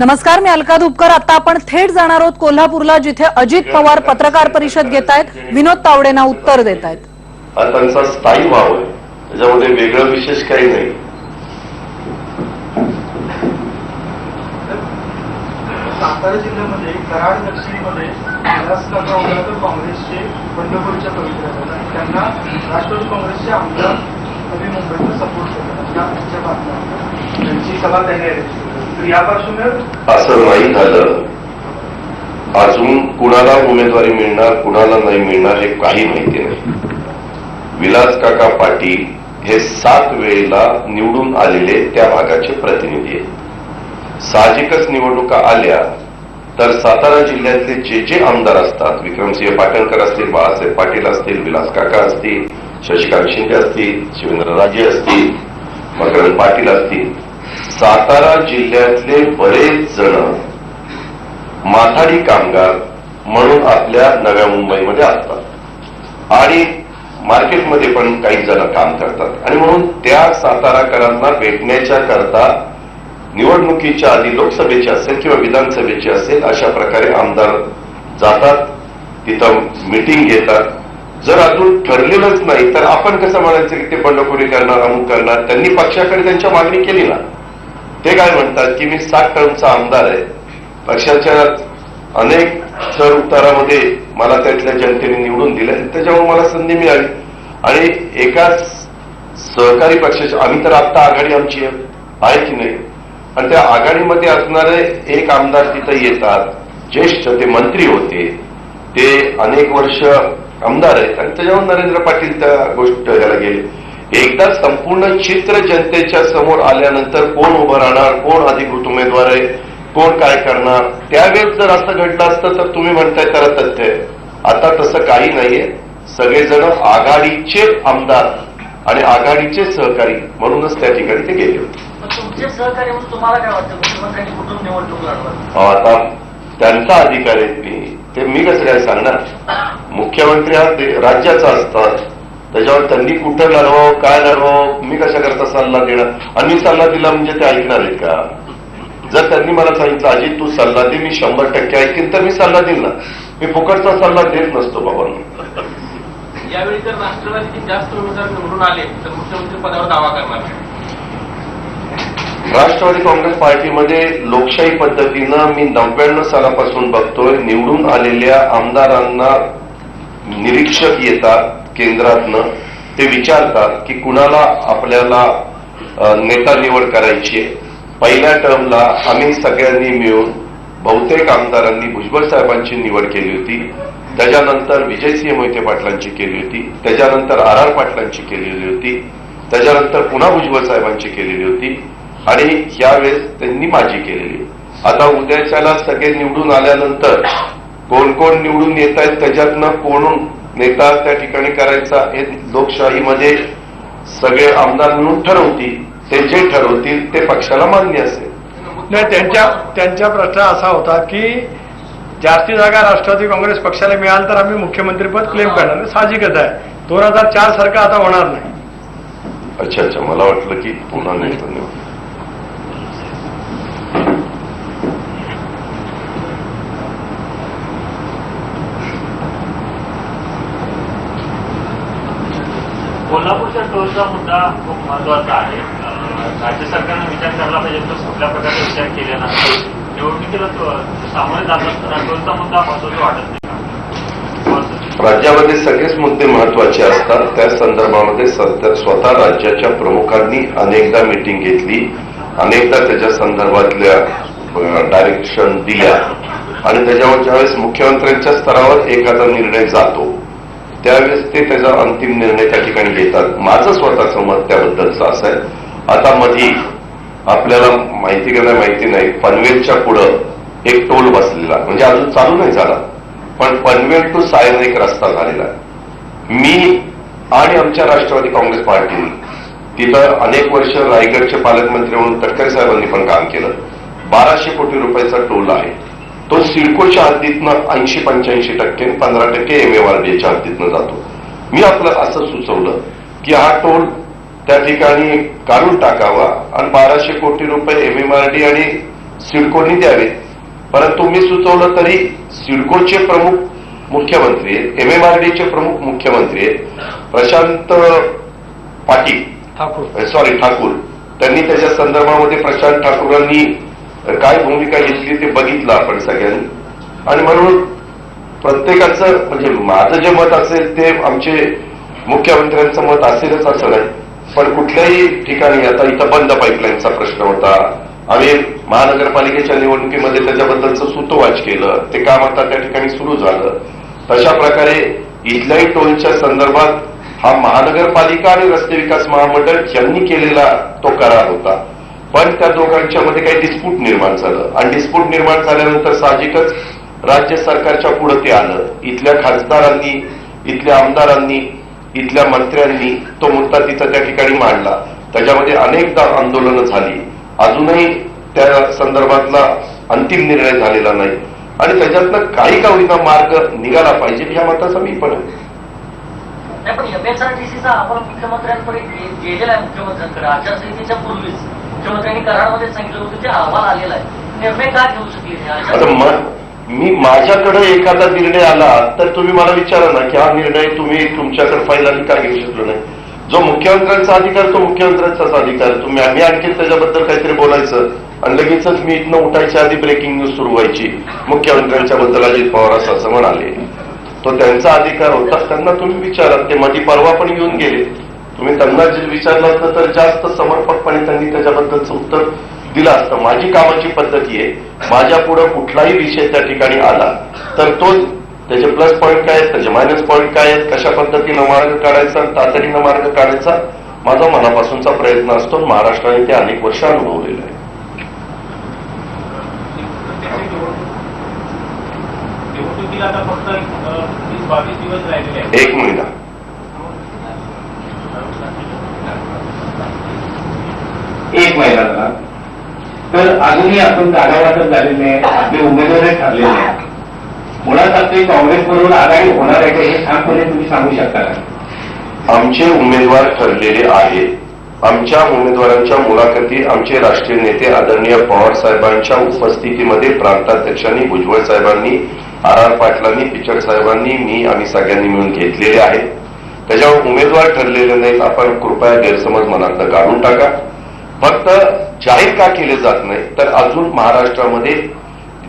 नमस्कार मी अलका धुपकर. आता आपण थेट जाणार आहोत कोल्हापूरला जिथे अजित पवार पत्रकार परिषद घेत आहेत. विनोद तावडेंना उत्तर देत आहेत. हा त्यांचा स्थायी भाव आहे. त्याच्यामध्ये वेगळं विशेष काही नाही. सातारा जिल्ह्यामध्ये कराड दक्षिणेमध्ये काँग्रेसचे बंडखोरीच्या पवित्र आणि त्यांना राष्ट्रवादी काँग्रेसचे आमदार नवी मुंबईचा सपोर्ट करतात. त्यांची सभा त्यांनी arrange असं नाही झालं. अजून कुणाला उमेदवारी मिळणार कुणाला नाही मिळणार हे काही माहिती नाही. विलास काका पाटील हे सात वेळेला निवडून आलेले त्या भागाचे प्रतिनिधी आहेत. साहजिकच निवडणुका आल्या तर सातारा जिल्ह्यातले जे जे आमदार असतात विक्रमसिंह पाटणकर असतील बाळासाहेब पाटील असतील विलास काका असतील शशिकांत शिंदे असतील शिवेंद्रराजे असतील मकरंद पाटील असतील सातारा जिल्ह्यातले बरेच जण माथाडी कामगार म्हणून आपल्या नव्या मुंबईमध्ये असतात. आणि मार्केटमध्ये पण काही जण काम करतात. आणि म्हणून त्या साताराकरांना भेटण्याच्या करता निवडणुकीच्या आधी लोकसभेची असेल किंवा विधानसभेची असेल अशा प्रकारे आमदार जातात तिथं मिटिंग घेतात. जर अजून ठरलेलंच नाही तर आपण कसं म्हणायचं की ते बंडखोरी करणार अमुक करणार त्यांनी पक्षाकडे त्यांच्या मागणी केली ना. ते काय म्हणतात की मी सात टर्मचा आमदार आहे. पक्षाच्या अनेक चढ उतारामध्ये मला त्यातल्या जनतेने निवडून दिलं त्याच्यामुळे मला संधी मिळाली. आणि एका सहकारी पक्षाच्या आम्ही तर आत्ता आघाडी आमची आहे की नाही? आणि त्या आघाडीमध्ये असणारे एक आमदार तिथं येतात ज्येष्ठ ते मंत्री होते. ते अनेक वर्ष आमदार आहेत. आणि त्याच्यावर नरेंद्र पाटील त्या गोष्ट याला गेले. एकदा संपूर्ण चित्र जनतेच्या समोर आल्यानंतर कोण उभं राहणार कोण अधिकृत उमेदवार आहे कोण काय करणार त्यावेळेस जर असं घडलं असतं तर तुम्ही म्हणताय त्याला तथ्य आहे. आता तसं काही नाहीये. सगळेजण आघाडीचे आमदार आणि आघाडीचे सहकारी म्हणूनच त्या ठिकाणी ते गेले होते. सहकारी तुम्हाला काय वाटतं? निवडणूक आता त्यांचा अधिकार आहे. मी ते मी कसं काय सांगणार? मुख्यमंत्री हा राज्याचा असतात. त्याच्यावर त्यांनी कुठं लढवावं काय लढवावं मी कशा करता सल्ला देणार? आणि मी सल्ला दिला म्हणजे ते ऐकणार आहेत का? जर त्यांनी मला सांगितलं अजित तू सल्ला दे मी शंभर टक्के ऐकेन तर मी सल्ला देईन ना मी फुकटचा सल्ला देत नसतो बाबांना. यावेळी जर राष्ट्रवादीचे जास्त उमेदवार निवडून आले तर मुख्यमंत्री पदावर दावा करणार. राष्ट्रवादी काँग्रेस पार्टीमध्ये लोकशाही पद्धतीनं मी नव्याण्णव सालापासून बघतोय निवडून आलेल्या आमदारांना निरीक्षक येतात केंद्रातनं ते विचारतात की कुणाला आपल्याला नेता निवड करायची आहे. पहिल्या टर्मला आम्ही सगळ्यांनी मिळून बहुतेक आमदारांनी भुजबळ साहेबांची निवड केली होती. त्याच्यानंतर विजयसिंह मोहिते पाटलांची केली होती. त्याच्यानंतर आर आर पाटलांची केलेली होती. त्याच्यानंतर पुन्हा भुजबळ साहेबांची केलेली होती. आणि यावेळेस त्यांनी माझी केलेली. आता उद्याच्याला सगळे निवडून आल्यानंतर कोण कोण निवडून येत आहेत त्याच्यातनं कोण नेता त्या ठिकाणी करायचा हे लोकशाहीमध्ये सगळे आमदार मिळून ठरवतील ते जे ठरवतील ते पक्षाला मान्य असेल. नाही त्यांच्या त्यांचा प्रश्न असा होता की जास्ती जागा राष्ट्रवादी काँग्रेस पक्षाला मिळाल तर आम्ही मुख्यमंत्रीपद क्लेम करणार. साहजिकच आहे. दोन हजार चार सारखं आता होणार नाही. अच्छा अच्छा मला वाटलं की पुन्हा नाही तर मुद्दा खूप महत्त्वाचा आहे. राज्य सरकारनं विचार करायला पाहिजे तो कुठल्या प्रकारचा विचार केला नाही. निवडणुकीला तो सामोरे जात असताना टोलचा मुद्दा महत्त्वाचा वाटत नाही राज्यामध्ये सगळेच मुद्दे महत्त्वाचे असतात. त्या संदर्भामध्ये स्वतः राज्याच्या प्रमुखांनी अनेकदा मिटिंग घेतली. अनेकदा त्याच्या संदर्भातल्या डायरेक्शन दिल्या. आणि त्याच्यावर ज्यावेळेस मुख्यमंत्र्यांच्या स्तरावर एखादा निर्णय जातो त्यावेळेस ते त्याचा अंतिम निर्णय त्या ठिकाणी घेतात. माझं स्वतःचं मत त्याबद्दलचं असं आहे. आता मधी आपल्याला माहिती का नाही माहिती नाही. पनवेलच्या पुढं एक टोल बसलेला. म्हणजे अजून चालू नाही झाला. पण पनवेल टू सायन एक रस्ता झालेला मी आणि आमच्या राष्ट्रवादी काँग्रेस पार्टीने तिथं अनेक वर्ष रायगडचे पालकमंत्री म्हणून तटकरे साहेबांनी पण काम केलं. बाराशे कोटी रुपयाचा टोल आहे. तो सिडकोच्या हद्दीतनं ऐंशी पंच्याऐंशी टक्के पंधरा टक्के एमएमआरडीच्या हद्दीतनं जातो. मी आपलं असं सुचवलं की हा टोल त्या ठिकाणी काढून टाकावा आणि बाराशे कोटी रुपये एमएमआरडी आणि सिडकोनी द्यावे परंतु मी सुचवलं तरी सिडकोचे प्रमुख मुख्यमंत्री आहेत एमएमआरडीचे प्रमुख मुख्यमंत्री आहेत प्रशांत पाटील ठाकूर. सॉरी ठाकूर. त्यांनी त्याच्या संदर्भामध्ये प्रशांत ठाकूरांनी काय भूमिका घेतली ते बघितलं आपण सगळ्यांनी. आणि म्हणून प्रत्येकाचं म्हणजे माझं जे मत असेल ते आमचे मुख्यमंत्र्यांचं मत असेलच असं नाही. पण कुठल्याही ठिकाणी आता इथं बंद पाईपलाईनचा प्रश्न होता. आम्ही महानगरपालिकेच्या निवडणुकीमध्ये त्याच्याबद्दलचं सुतोवाच केलं. ते काम आता त्या ठिकाणी सुरू झालं. तशा प्रकारे इथल्याही टोलच्या संदर्भात हा महानगरपालिका आणि रस्ते विकास महामंडळ यांनी केलेला तो करार होता. पण त्या दोघांच्या मध्ये काही डिस्प्यूट निर्माण झालं. आणि डिस्प्यूट निर्माण झाल्यानंतर साहजिकच राज्य सरकारच्या पुढे ते आलं. इथल्या खासदारांनी इथल्या आमदारांनी इथल्या मंत्र्यांनी तो मुद्दा तिथं त्या ठिकाणी मांडला. त्याच्यामध्ये अनेकदा आंदोलनं झाली. अजूनही त्या संदर्भातला अंतिम निर्णय झालेला नाही. आणि त्याच्यातनं काही का होईना मार्ग निघाला पाहिजे ह्या मताचा मी पण आहे नाही पण एमएसआरटीसीचा अहवाल मुख्यमंत्र्यांपर्यंत गेलेला आहे मुख्यमंत्र्यांकडे. आचारसंहितेच्या पूर्वीच. मुख्यमंत्र्यांनी करारामध्ये सांगितलं होतं ते अहवाल आलेला आहे. निर्णय का घेऊ शकले नाही आता आचारसंहिता- म- माझ्याकडे एखादा निर्णय आला तर तुम्ही मला विचारा ना की हा निर्णय तुम्ही तुमच्याकडे फायदा का घेऊ शकलो नाही? जो मुख्यमंत्र्यांचा अधिकार तो मुख्यमंत्र्यांचाच अधिकार. तुम्ही आम्ही आणखी त्याच्याबद्दल काहीतरी बोलायचं आणि लगेचच मी इथनं उठायच्या आधी ब्रेकिंग न्यूज सुरू व्हायची. मुख्यमंत्र्यांच्या बद्दल अजित पवार असं असं म्हणाले. तो त्यांचा अधिकार होता त्यांना तुम्ही विचारा. ते मध्ये परवा पण घेऊन गेले. तुम्ही त्यांना जे विचारलं असतं तर जास्त समर्पकपणे त्यांनी त्याच्याबद्दलचं उत्तर दिलं असतं. माझी कामाची पद्धती आहे. माझ्या पुढे कुठलाही विषय त्या ठिकाणी आला तर तो त्याचे प्लस पॉईंट काय आहेत त्याचे मायनस पॉईंट काय आहेत कशा पद्धतीनं मार्ग काढायचा तातडीनं मार्ग काढायचा माझा मनापासूनचा प्रयत्न असतो महाराष्ट्राने ते अनेक वर्ष अनुभवलेलं आहे निवडणुकीला आता फक्त वीस बावीस दिवस राहिलेले आहेत एक महिना एक महिना झाला तर अजूनही आपण जागा वाटप झालेली नाही आपले उमेदवारही ठरलेले नाही मुळात आपली काँग्रेसबरोबर आघाडी होणार आहे का हे ठामपणे तुम्ही सांगू शकता का? आमचे उमेदवार ठरलेले आहेत आमच्या उमेदवारांच्या मुलाखती आमचे राष्ट्रीय नेते आदरणीय पवार साहेबांच्या उपस्थितीमध्ये प्रांताध्यक्षांनी भुजबळ साहेबांनी आर आर पाटलांनी पिचड साहेबांनी मी आम्ही सगळ्यांनी मिळून घेतलेले आहेत त्याच्यावर उमेदवार ठरलेले नाहीत. आपण कृपया गैरसमज मनातनं काढून टाका. फक्त जाहीर का केले जात नाही तर अजून महाराष्ट्रामध्ये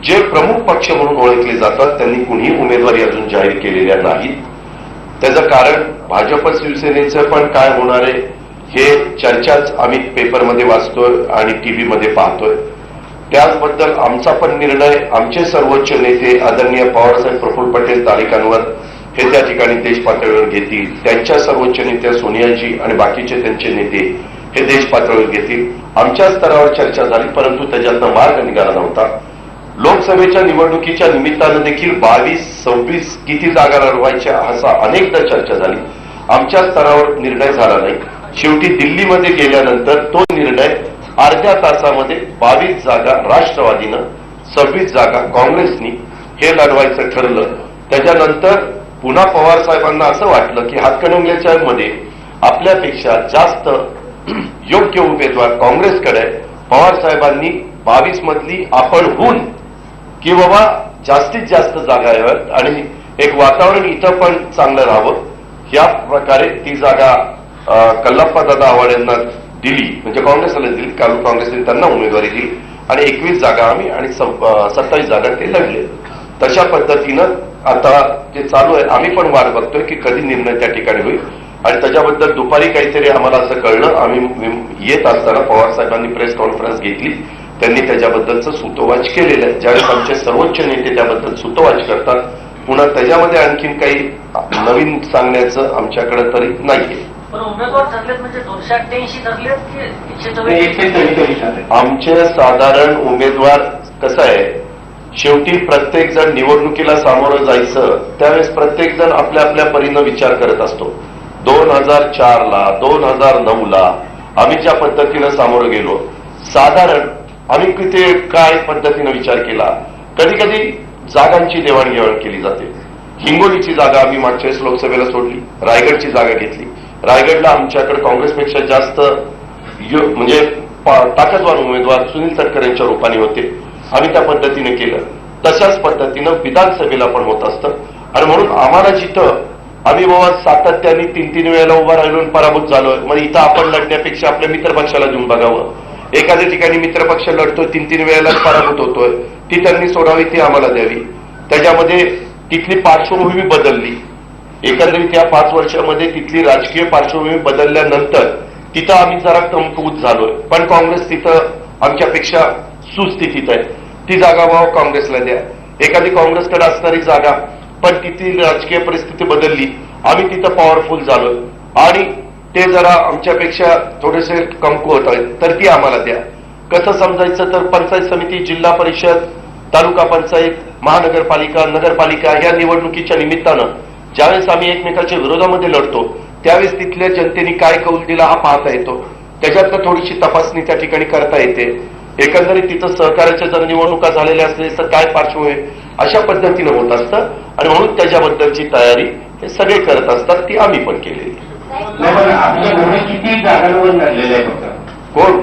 जे प्रमुख पक्ष म्हणून ओळखले जातात त्यांनी कुणीही उमेदवारी अजून जाहीर केलेल्या नाहीत. त्याचं कारण भाजप शिवसेनेचं पण काय होणार आहे हे चर्चाच आम्ही पेपरमध्ये वाचतोय आणि टीव्हीमध्ये पाहतोय. त्याचबद्दल आमचा पण निर्णय आमचे सर्वोच्च नेते आदरणीय पवारसाहेब प्रफुल्ल पटेल तालिकांवर हे त्या ठिकाणी देश पातळीवर घेतील. त्यांच्या सर्वोच्च नेत्या सोनियाजी आणि बाकीचे त्यांचे नेते हे देश पातळीवर घेतील. आमच्या स्तरावर चर्चा झाली परंतु त्याच्यातनं मार्ग निघाला नव्हता. लोकसभेच्या निवडणुकीच्या निमित्तानं देखील बावीस सव्वीस किती जागा लढवायच्या असा अनेकदा चर्चा झाली. आमच्या स्तरावर निर्णय झाला नाही. शेवटी दिल्लीमध्ये गेल्यानंतर तो निर्णय अर्ध्या तासामध्ये बावीस जागा राष्ट्रवादीनं सव्वीस जागा काँग्रेसनी हे लढवायचं ठरलं. त्याच्यानंतर पुन्हा पवार साहेबांना असं वाटलं की हातकणंगल्याच्या मध्ये आपल्यापेक्षा जास्त योग्य उमेदवार काँग्रेसकडे पवार साहेबांनी बावीस मधली आपण होऊन की बाबा जास्तीत जास्त जागा याव्यात आणि एक वातावरण इथं पण चांगलं राहावं. या प्रकारे ती जागा कल्लप्पा दादा आव्हाड यांना दिली. म्हणजे काँग्रेसला दिली. कालू काँग्रेसने त्यांना उमेदवारी दिली. आणि एकवीस जागा आम्ही आणि सत्तावीस जागा ते लढले. तशा पद्धतीनं आता जे चालू आहे आम्ही पण वाट बघतोय की कधी निर्णय त्या ठिकाणी होईल. आणि त्याच्याबद्दल दुपारी काहीतरी आम्हाला असं कळलं. आम्ही येत असताना पवार साहेबांनी प्रेस कॉन्फरन्स घेतली. त्यांनी त्याच्याबद्दलचं सुतोवाच केलेलं आहे. ज्यावेळेस आमचे सर्वोच्च नेते त्याबद्दल सुतोवाच करतात पुन्हा त्याच्यामध्ये आणखीन काही नवीन सांगण्याचं आमच्याकडे तरी नाहीये. पण उमेदवार ठरलेत म्हणजे आमचे साधारण उमेदवार कसं आहे? शेवटी प्रत्येक जण निवडणुकीला सामोरं जायचं त्यावेळेस प्रत्येक जण आपल्या आपल्या परीनं विचार करत असतो. दोन हजार चार ला दोन हजार नऊ ला आम्ही ज्या पद्धतीनं सामोरं गेलो साधारण आम्ही किती काय पद्धतीनं विचार केला? कधी कधी जागांची देवाणघेवाण केली जाते. हिंगोलीची जागा आम्ही मागच्या वेळेस लोकसभेला सोडली रायगडची जागा घेतली. रायगडला आमच्याकडे काँग्रेसपेक्षा जास्त यो- म्हणजे पा- ताकदवान उमेदवार सुनील तटकर यांच्या रूपाने होते. आम्ही त्या पद्धतीने केलं. तशाच पद्धतीनं विधानसभेला पण होत असतं. आणि म्हणून आम्हाला जिथं आम्ही बाबा सातत्याने तीन तीन वेळेला उभा राहिलो पराभूत झालोय. मग इथं आपण लढण्यापेक्षा आपल्या मित्रपक्षाला देऊन बघावं. एखाद्या ठिकाणी मित्रपक्ष लढतोय तीन तीन वेळेला पराभूत होतोय ती त्यांनी सोडावी ती आम्हाला द्यावी. त्याच्यामध्ये तिथली पार्श्वभूमी बदलली. एकंदरीत या पाच वर्षामध्ये तिथली राजकीय पार्श्वभूमी बदलल्यानंतर तिथं आम्ही जरा कमकुवत झालोय. पण काँग्रेस तिथं आमच्यापेक्षा सुस्थितीत आहे. ती जागा भाव काँग्रेसला द्या. एखादी काँग्रेसकडे असणारी जागा पण तिथली राजकीय परिस्थिती बदलली. आम्ही तिथं पॉवरफुल झालो. आणि ते जरा आमच्यापेक्षा थोडेसे कमकुवत आहेत तर ती आम्हाला द्या. कसं समजायचं तर पंचायत समिती जिल्हा परिषद तालुका पंचायत महानगरपालिका नगरपालिका या निवडणुकीच्या निमित्तानं ज्यावेळेस आम्ही एकमेकाच्या विरोधामध्ये लढतो त्यावेळेस तिथल्या जनतेने काय कौल दिला हा पाहता येतो. त्याच्यातनं थोडीशी तपासणी त्या ठिकाणी करता येते. एकंदरीत तिथं सहकार्याच्या जर निवडणुका झालेल्या असल्या तर काय पार्श्वभूमी अशा पद्धतीनं होत असतं. आणि म्हणून त्याच्याबद्दलची तयारी हे सगळे करत असतात ती आम्ही पण केलेली. कोण?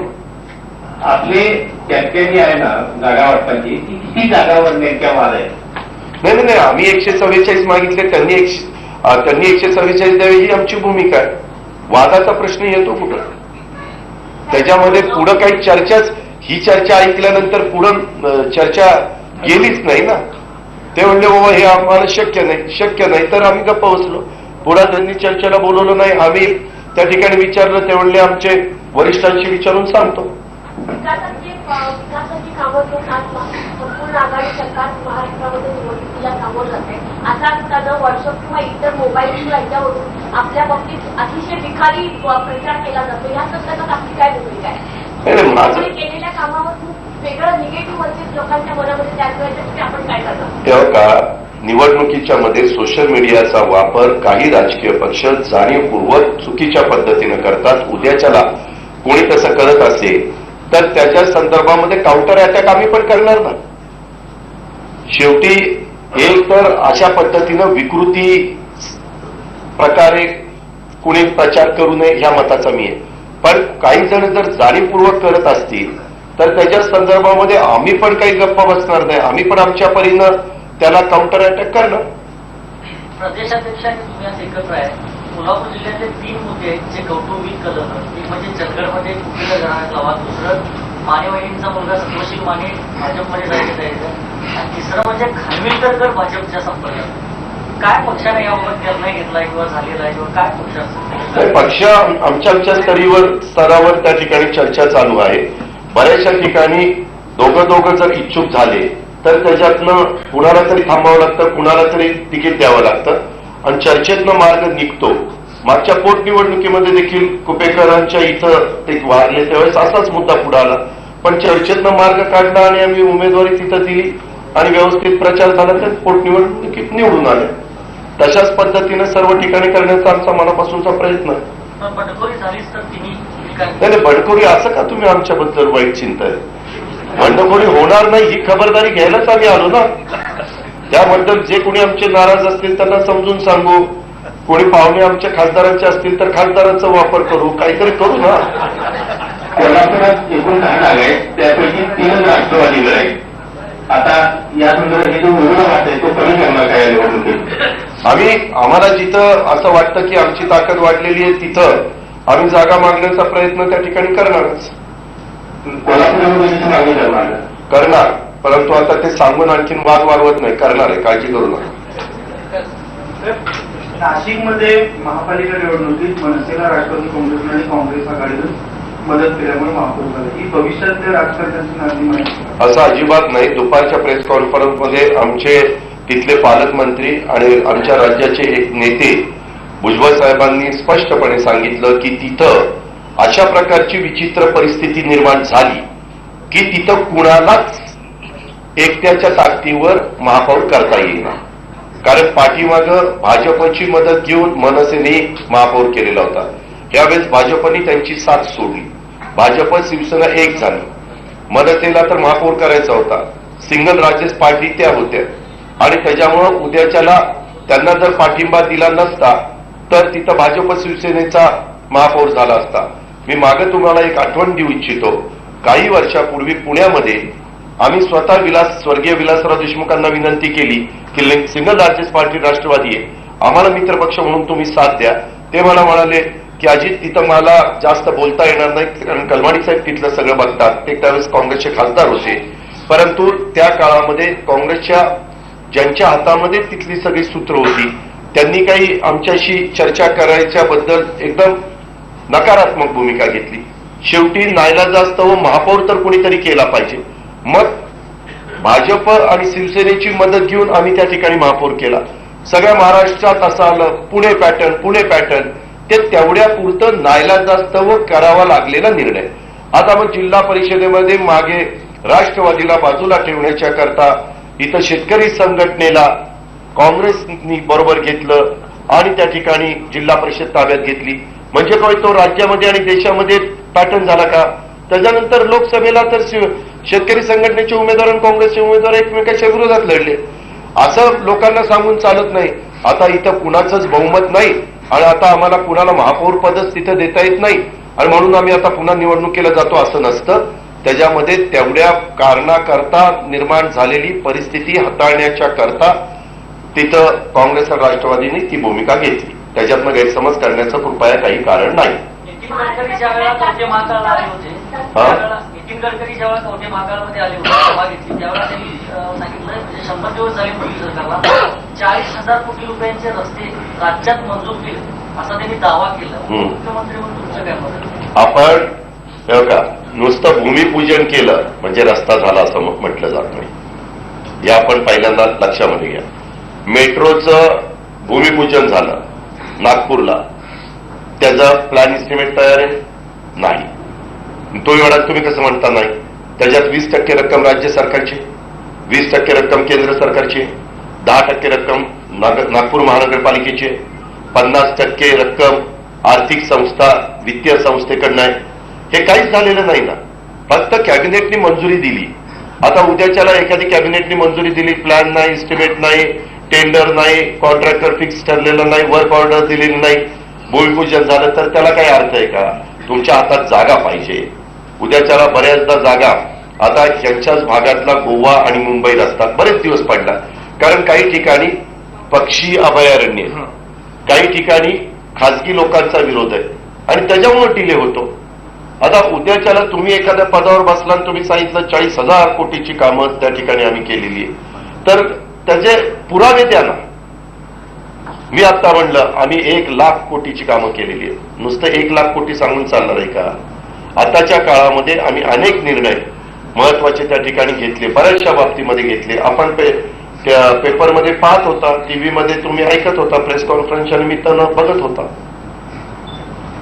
आपले कॅप्टनी आहे ना जागा वाटपाची किती जागावर नेमक्या वाद आहे नाही नाही आम्ही एकशे चव्वेचाळीस मागितले त्यांनी एकशे त्यांनी एकशे चव्वेचाळीस द्यावी ही आमची भूमिका आहे. वादाचा प्रश्न येतो कुठं? त्याच्यामध्ये पुढं काही चर्चाच ही चर्चा ऐकल्यानंतर पुढं चर्चा गेलीच नाही ना. ते म्हणले बाबा हे आम्हाला शक्य नाही शक्य नाही. तर आम्ही गप्प बसलो. पुढं त्यांनी चर्चेला बोलवलं नाही आम्ही त्या ठिकाणी विचारलं. ते म्हणले आमचे वरिष्ठांशी विचारून सांगतो. आपल्या बाबतीत अतिशय विखारी प्रचार केला जातो. या संदर्भात आपली काय भूमिका आहे? नाही, नाही, माझं- तेव्हा का निवडणुकीच्या मध्ये सोशल मीडियाचा वापर काही राजकीय पक्ष जाणीवपूर्वक चुकीच्या पद्धतीनं करतात उद्याच्याला कोणी तसं करत असेल तर त्याच्या संदर्भामध्ये काउंटर अटॅक आम्ही पण करणार ना शेवटी एक तर अशा पद्धतीनं विकृती प्रकारे कुणी प्रचार करू नये ह्या मताचा मी आहे. पण काही जण जर जाणीवपूर्वक करत असतील तर त्याच्या संदर्भामध्ये आम्ही पण काही गप्पा बसणार नाही. आम्ही पण आमच्या परीनं त्याला काउंटर अटॅक करणार. प्रदेशापेक्षा तुम्ही आज एकत्र आहे. कोल्हापूर जिल्ह्यातले तीन मुद्दे आहेत जे कौटुंबिक कलह एक म्हणजे चंदगडमध्ये कुठेला जाणार लावा दुसरं माने वहिनींचा मुलगा सतोषी माने भाजपमध्ये जायचं जायचं आणि तिसरं म्हणजे खानविलकरकर भाजपच्या संपर्कात. काय पक्षाने याबाबत निर्णय घेतलाय किंवा झालेला आहे. किंवा काय पक्षाचं पक्ष आमच्या आमच्या स्तरीवर स्तरावर त्या ठिकाणी चर्चा चालू आहे. बऱ्याचशा ठिकाणी दोघं दोघं जर इच्छुक झाले तर त्याच्यातनं कुणाला तरी थांबावं लागतं कुणाला तरी तिकीट द्यावं लागतं. आणि चर्चेतनं मार्ग निघतो. मागच्या पोटनिवडणुकीमध्ये देखील कुपेकरांच्या इथं ते वारले. त्यावेळेस असाच मुद्दा पुढे आला. पण चर्चेतनं मार्ग काढला आणि आम्ही उमेदवारी तिथं दिली आणि व्यवस्थित प्रचार झाला तर पोटनिवडणुकीत निवडून आले. तशाच पद्धतीनं सर्व ठिकाणी करण्याचा आमचा मनापासूनचा प्रयत्न. नाही नाही, बंडखोरी असं का तुम्ही आमच्याबद्दल वाईट चिंता आहे बंडखोरी होणार नाही ही खबरदारी घ्यायलाच आम्ही आलो ना? त्याबद्दल जे कोणी आमचे नाराज असतील त्यांना समजून सांगू. कोणी पाहुणे आमच्या खासदारांचे असतील तर खासदारांचा वापर करू काहीतरी करू ना? एकूण दहा जागा आहेत त्यापैकी तीन राष्ट्रवादीवर आहेत. आता या संदर्भात हे जो मुलगा आहे तो कमी करणार काय निवडणुकीत? आम्ही आम्हाला जिथं असं वाटतं की आमची ताकद वाढलेली आहे तिथं आम्ही जागा मागण्याचा प्रयत्न त्या ठिकाणी करणारच. करणार. परंतु आता ते सांगून आणखीन वाद वाढवत नाही. करणार आहे. काळजी करू नका. नाशिकमध्ये महापालिका निवडणुकीत मनसेला राष्ट्रवादी काँग्रेसने आणि काँग्रेस आघाडीनं मदत केल्यामुळे महापौर झाले. ही भविष्यातल्या राजकारण्याची असं अजिबात नाही. दुपारच्या प्रेस कॉन्फरन्समध्ये आमचे तिथले पालकमंत्री आणि आमच्या राज्याचे एक नेते भुजबळ साहेबांनी स्पष्टपणे सांगितलं की तिथं अशा प्रकारची विचित्र परिस्थिती निर्माण झाली की तिथं कुणालाच एकट्याच्या ताकदीवर महापौर करता येईना. कारण पाठीमाग भाजपची मदत घेऊन मनसेने महापौर केलेला होता. यावेळेस भाजपने त्यांची साथ सोडली. भाजप शिवसेना एक झाली. मनसेला तर महापौर करायचा होता. सिंगल राजेश पाटी त्या होत्या. आणि त्याच्यामुळं उद्याच्याला त्यांना जर पाठिंबा दिला नसता तर तिथं भाजप शिवसेनेचा महापौर झाला असता. मी मागे तुम्हाला एक आठवण देऊ इच्छितो. काही वर्षापूर्वी पुण्यामध्ये आम्ही स्वतः विलास स्वर्गीय विलासराव देशमुखांना विनंती केली की सिंगल लार्जेस्ट पार्टी राष्ट्रवादी आहे. आम्हाला मित्रपक्ष म्हणून तुम्ही साथ द्या. ते मला म्हणाले की अजित तिथं मला जास्त बोलता येणार नाही कारण कलमाडी साहेब तिथलं सगळं बघतात. ते त्यावेळेस काँग्रेसचे खासदार होते. परंतु त्या काळामध्ये काँग्रेसच्या ज्यांच्या हातामध्ये तिथली सगळी सूत्र होती त्यांनी काही आमच्याशी चर्चा करायच्या बद्दल एकदम नकारात्मक भूमिका घेतली. शेवटी नाईलाजास्तव महापौर तर कुणीतरी केला पाहिजे. मग भाजप आणि शिवसेनेची मदत घेऊन आम्ही त्या ठिकाणी महापौर केला. सगळ्या महाराष्ट्रात असं आलं पुणे पॅटर्न पुणे पॅटर्न ते तेवढ्या पुरतं नाईलाजास्तव करावा लागलेला निर्णय. आता मग जिल्हा परिषदेमध्ये मागे राष्ट्रवादीला बाजूला ठेवण्याच्या करता इथं शेतकरी संघटनेला काँग्रेसनी बरोबर घेतलं आणि त्या ठिकाणी जिल्हा परिषद ताब्यात घेतली. म्हणजे काय तो राज्यामध्ये आणि देशामध्ये पॅटर्न झाला का? त्याच्यानंतर लोकसभेला तर शेतकरी संघटनेचे उमेदवार आणि काँग्रेसचे उमेदवार एकमेकांच्या विरोधात लढले. असं लोकांना सांगून चालत नाही. आता इथं कुणाचंच बहुमत नाही आणि आता आम्हाला कुणाला महापौर पदच तिथं देता येत नाही. आणि म्हणून आम्ही आता पुन्हा निवडणुकीला जातो असं नसतं. त्याच्यामध्ये तेवढ्या कारणाकरता निर्माण झालेली परिस्थिती हाताळण्याच्या करता तिथं काँग्रेस आणि राष्ट्रवादीने ती भूमिका घेतली. त्याच्यातनं गैरसमज करण्याचं कृपया काही कारण नाही. म्हणजे चाळीस हजार कोटी रुपयांचे रस्ते राज्यात मंजूर केले. असा त्यांनी दावा केला. मुख्यमंत्री म्हणून तुमचं काय? आपण नुसतं भूमिपूजन केलं म्हणजे रस्ता झाला असं म्हटलं जात नाही. हे आपण पहिल्यांदा लक्षामध्ये घ्या. मेट्रोचं भूमिपूजन झालं नागपूरला. त्याचा प्लॅन इस्टिमेट तयार आहे? नाही. तो एवढा तुम्ही कसं म्हणता नाही? त्याच्यात वीस टक्के रक्कम राज्य सरकारची वीस टक्के रक्कम केंद्र सरकारची दहा टक्के रक्कम नाग- नागपूर महानगरपालिकेची पन्नास टक्के रक्कम आर्थिक संस्था वित्तीय संस्थेकडनं आहे. हे काहीच झालेलं नाही ना. फक्त कॅबिनेटनी मंजुरी दिली. आता उद्याच्याला एखादी कॅबिनेटनी मंजुरी दिली प्लॅन नाही इस्टिमेट नाही टेंडर नाही कॉन्ट्रॅक्टर फिक्स ठरलेलं नाही वर्क ऑर्डर दिलेली नाही भूमिपूजन झालं तर त्याला काही अर्थ आहे का? तुमच्या हातात जागा पाहिजे. उद्याच्याला बऱ्याचदा जागा. आता ह्यांच्याच भागातला गोवा आणि मुंबई रस्ता बरेच दिवस पडला. कारण काही ठिकाणी पक्षी अभयारण्य. काही ठिकाणी खासगी लोकांचा विरोध आहे. आणि त्याच्यामुळे डिले होतो. आता उद्याच्याला तुम्ही एखाद्या पदावर बसला आणि तुम्ही सांगितलं चाळीस हजार कोटीची कामं त्या ठिकाणी आम्ही केलेली आहे. तर त्याचे पुरावे द्या ना. मी आता म्हणलं आम्ही एक लाख कोटीची कामं केलेली आहेत. नुसतं एक लाख कोटी सांगून चालणार आहे का? आताच्या काळामध्ये आम्ही अनेक निर्णय महत्त्वाचे त्या ठिकाणी घेतले बऱ्याचशा बाबतीमध्ये घेतले. आपण पे पेपरमध्ये पाहत होता टीव्हीमध्ये तुम्ही ऐकत होता प्रेस कॉन्फरन्सच्या निमित्तानं बघत होता.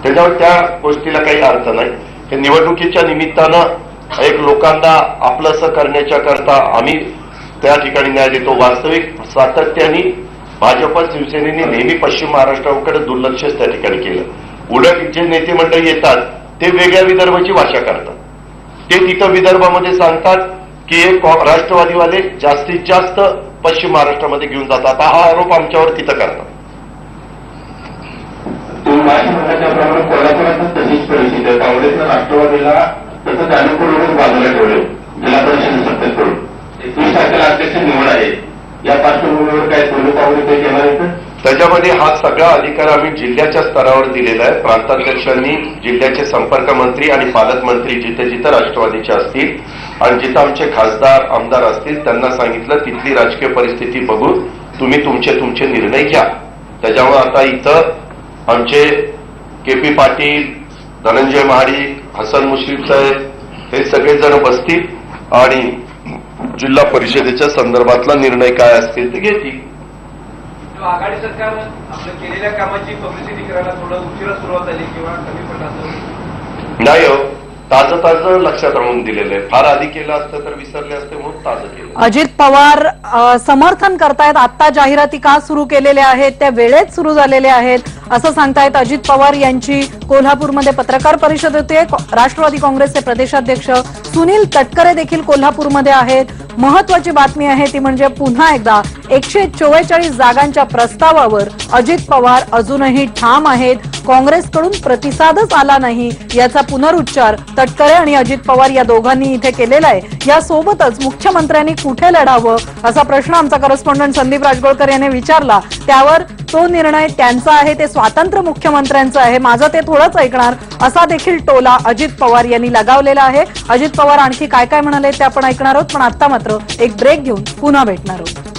त्याच्यावर त्या गोष्टीला काही अर्थ नाही. हे निवडणुकीच्या निमित्तानं एक लोकांना आपलंसं करण्याच्या करता आम्ही त्या ठिकाणी न्याय देतो. वास्तविक सातत्याने भाजप शिवसेनेने नेहमी पश्चिम महाराष्ट्राकडे दुर्लक्षच त्या ठिकाणी केलं. उलट जे नेते मंडळी येतात ते वेगळ्या विदर्भाची भाषा करतात. ते तिथं विदर्भामध्ये सांगतात की हे राष्ट्रवादीवाले जास्तीत जास्त पश्चिम महाराष्ट्रामध्ये घेऊन जातात. हा आरोप आमच्यावर तिथं करतात. माझ्या म्हणण्याच्याप्रमाणे कोल्हापुरातच तशीच परिस्थिती आहे. काँग्रेसनं राष्ट्रवादीला तसंच अनुकूलवरून बाजूला ठेवले जिल्हा परिषद सत्तेत करून एकवीस तारखेला अध्यक्ष निवड आहे. या पार्श्वभूमीवर काय पूर्व काँग्रेस काही घेणार आहे त्याच्यामध्ये हा सगळा अधिकार आम्ही जिल्ह्याच्या स्तरावर दिलेला आहे. प्रांताध्यक्षांनी जिल्ह्याचे संपर्क मंत्री आणि पालकमंत्री जिथे जिथं राष्ट्रवादीचे असतील आणि जिथं आमचे खासदार आमदार असतील त्यांना सांगितलं तिथली राजकीय परिस्थिती बघून तुम्ही तुमचे तुमचे निर्णय घ्या. त्याच्यामुळे आता इथं आमचे के पी पाटील धनंजय महाडिक हसन मुश्रीफ साहेब हे सगळेजण बसतील आणि जिल्हा परिषदेच्या संदर्भातला निर्णय काय असतील ते घेतील. आघाडी सरकार केलेल्या कामाची पब्लिसिटी करायला थोडं उशिरा सुरुवात झाली किंवा कमी पडला नाही हो. ताजं ताजं लक्षात राहून दिलेलं आहे. फार आधी केलं असतं तर विसरले असते म्हणून ताजं केलं अजित पवार अ, समर्थन करतायत. आता जाहिराती का सुरू केलेल्या आहेत? त्या वेळेत सुरू झालेल्या आहेत. असं सांगतायत अजित पवार यांची कोल्हापूरमध्ये पत्रकार परिषद होते. को- राष्ट्रवादी काँग्रेसचे प्रदेशाध्यक्ष सुनील तटकरे देखील कोल्हापूरमध्ये आहेत. महत्वाची बातमी आहे ती म्हणजे पुन्हा एकदा एकशे चव्वेचाळीस जागांच्या प्रस्तावावर अजित पवार अजूनही ठाम आहेत. काँग्रेसकडून प्रतिसादच आला नाही. याचा पुनरुच्चार तटकरे आणि अजित पवार या दोघांनी इथे केलेला आहे. यासोबतच मुख्यमंत्र्यांनी कुठे लढावं असा प्रश्न आमचा करस्पॉन्डंट संदीप राजगोळकर याने विचारला. त्यावर तो निर्णय त्यांचा आहे ते स्वातंत्र्य मुख्यमंत्र्यांचं आहे. माझं ते थोडंच ऐकणार. असा देखील टोला अजित पवार यांनी लगावलेला आहे. अजित पवार आणखी काय काय म्हणाले ते आपण ऐकणार आहोत पण आता मात्र एक ब्रेक घेऊन पुन्हा भेटणार आहोत.